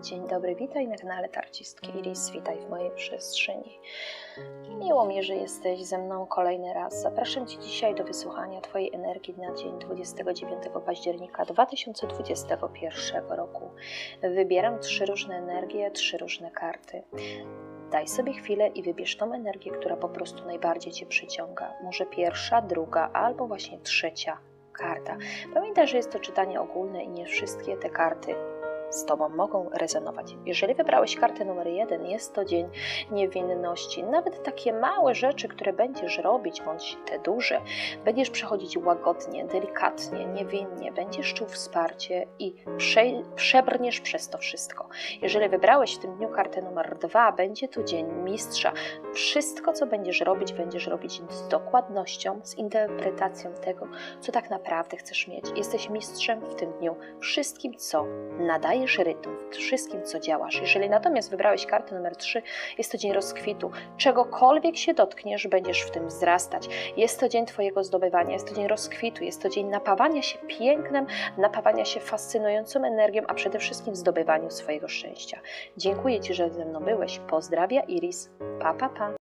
Dzień dobry, witaj na kanale Tarcistki Iris, witaj w mojej przestrzeni. Miło mi, że jesteś ze mną kolejny raz. Zapraszam Cię dzisiaj do wysłuchania Twojej energii na dzień 29 października 2021 roku. Wybieram trzy różne energie, trzy różne karty. Daj sobie chwilę i wybierz tą energię, która po prostu najbardziej Cię przyciąga. Może pierwsza, druga albo właśnie trzecia karta. Pamiętaj, że jest to czytanie ogólne i nie wszystkie te karty z Tobą mogą rezonować. Jeżeli wybrałeś kartę numer jeden, jest to dzień niewinności. Nawet takie małe rzeczy, które będziesz robić, bądź te duże, będziesz przechodzić łagodnie, delikatnie, niewinnie, będziesz czuł wsparcie i prze, przebrniesz przez to wszystko. Jeżeli wybrałeś w tym dniu kartę numer dwa, będzie to dzień mistrza. Wszystko, co będziesz robić, będziesz robić z dokładnością, z interpretacją tego, co tak naprawdę chcesz mieć. Jesteś mistrzem w tym dniu wszystkim, co nadajesz rytm, w wszystkim, co działasz. Jeżeli natomiast wybrałeś kartę numer 3, jest to dzień rozkwitu. Czegokolwiek się dotkniesz, będziesz w tym wzrastać. Jest to dzień Twojego zdobywania, jest to dzień rozkwitu, jest to dzień napawania się pięknem, napawania się fascynującą energią, a przede wszystkim zdobywaniu swojego szczęścia. Dziękuję Ci, że ze mną byłeś. Pozdrawia Iris. Pa, pa, pa.